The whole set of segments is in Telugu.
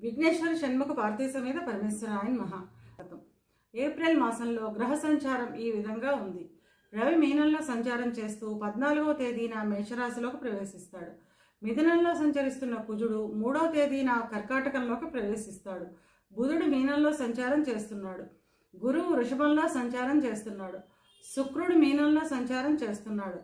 విఘ్నేశ్వర షణ్ముఖ పార్థివ సమేత పరమేశ్వరాయన్ మహా ఏప్రిల్ మాసంలో గ్రహ సంచారం ఈ విధంగా ఉంది. రవి మీనంలో సంచారం చేస్తూ పద్నాలుగవ తేదీన మేషరాశిలోకి ప్రవేశిస్తాడు. మిథునంలో సంచరిస్తున్న కుజుడు మూడవ తేదీన కర్కాటకంలోకి ప్రవేశిస్తాడు. బుధుడు మీనంలో సంచారం చేస్తున్నాడు. గురువు వృషభంలో సంచారం చేస్తున్నాడు. శుక్రుడు మీనంలో సంచారం చేస్తున్నాడు.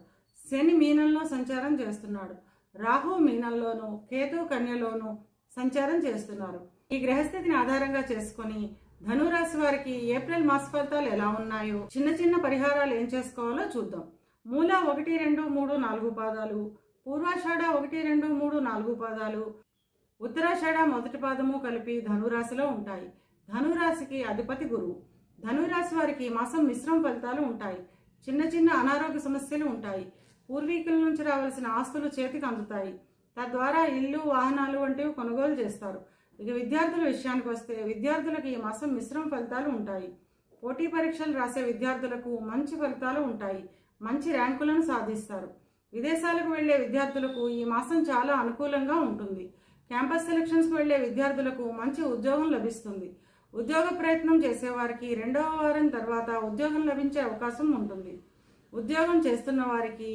శని మీనంలో సంచారం చేస్తున్నాడు. రాహు మీనంలోను కేతు కన్యలోను సంచారం చేస్తున్నారు. ఈ గ్రహస్థితిని ఆధారంగా చేసుకొని ధనురాశి వారికి ఏప్రిల్ మాస ఫలితాలు ఎలా ఉన్నాయో చిన్న చిన్న పరిహారాలు ఏం చేసుకోవాలో చూద్దాం. మూల ఒకటి రెండు మూడు నాలుగు పాదాలు పూర్వాషాఢ ఒకటి రెండు మూడు నాలుగు పాదాలు ఉత్తరాషాఢ మొదటి పాదము కలిపి ధనురాశిలో ఉంటాయి. ధనురాశికి అధిపతి గురువు. ధనురాశి వారికి మాసం మిశ్రమ ఫలితాలు ఉంటాయి. చిన్న చిన్న అనారోగ్య సమస్యలు ఉంటాయి. పూర్వీకుల నుంచి రావాల్సిన ఆస్తులు చేతికి అందుతాయి. తద్వారా ఇల్లు వాహనాలు వంటివి కొనుగోలు చేస్తారు. ఇక విద్యార్థుల విషయానికి వస్తే విద్యార్థులకు ఈ మాసం మిశ్రమ ఫలితాలు ఉంటాయి. పోటీ పరీక్షలు రాసే విద్యార్థులకు మంచి ఫలితాలు ఉంటాయి. మంచి ర్యాంకులను సాధిస్తారు. విదేశాలకు వెళ్ళే విద్యార్థులకు ఈ మాసం చాలా అనుకూలంగా ఉంటుంది. క్యాంపస్ సెలక్షన్స్కి వెళ్ళే విద్యార్థులకు మంచి ఉద్యోగం లభిస్తుంది. ఉద్యోగ ప్రయత్నం చేసేవారికి రెండవ వారం తర్వాత ఉద్యోగం లభించే అవకాశం ఉంటుంది. ఉద్యోగం చేస్తున్న వారికి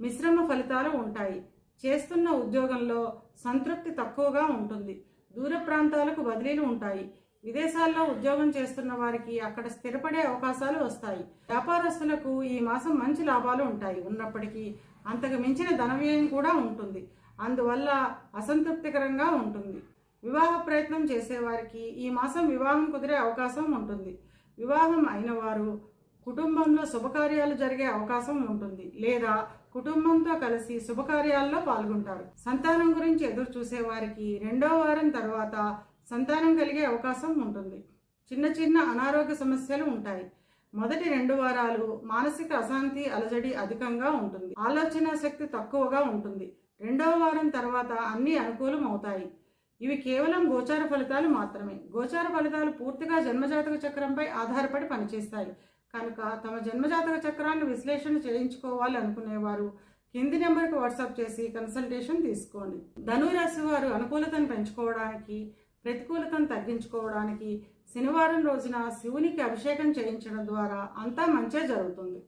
మిశ్రమ ఫలితాలు ఉంటాయి. చేస్తున్న ఉద్యోగంలో సంతృప్తి తక్కువగా ఉంటుంది. దూర ప్రాంతాలకు బదిలీలు ఉంటాయి. విదేశాల్లో ఉద్యోగం చేస్తున్న వారికి అక్కడ స్థిరపడే అవకాశాలు వస్తాయి. వ్యాపారస్తులకు ఈ మాసం మంచి లాభాలు ఉంటాయి. ఉన్నప్పటికీ అంతకు మించిన ధన వ్యయం కూడా ఉంటుంది. అందువల్ల అసంతృప్తికరంగా ఉంటుంది. వివాహ ప్రయత్నం చేసేవారికి ఈ మాసం వివాహం కుదిరే అవకాశం ఉంటుంది. వివాహం అయిన వారు కుటుంబంలో శుభకార్యాలు జరిగే అవకాశం ఉంటుంది. లేదా కుటుంబంతో కలిసి శుభకార్యాల్లో పాల్గొంటారు. సంతానం గురించి ఎదురు చూసే వారికి రెండో వారం తర్వాత సంతానం కలిగే అవకాశం ఉంటుంది. చిన్న చిన్న అనారోగ్య సమస్యలు ఉంటాయి. మొదటి రెండు వారాలు మానసిక అశాంతి అలజడి అధికంగా ఉంటుంది. ఆలోచన శక్తి తక్కువగా ఉంటుంది. రెండవ వారం తర్వాత అన్ని అనుకూలం అవుతాయి. ఇవి కేవలం గోచార ఫలితాలు మాత్రమే. గోచార ఫలితాలు పూర్తిగా జన్మజాతక చక్రంపై ఆధారపడి పనిచేస్తాయి. కనుక తమ జన్మజాతక చక్రాన్ని విశ్లేషణ చేయించుకోవాలి అనుకునేవారు. కింది నెంబర్కి వాట్సాప్ చేసి కన్సల్టేషన్ తీసుకోండి. ధనురాశి వారు అనుకూలతను పెంచుకోవడానికి ప్రతికూలతను తగ్గించుకోవడానికి శనివారం రోజున శివునికి అభిషేకం చేయించడం ద్వారా అంతా మంచే జరుగుతుంది.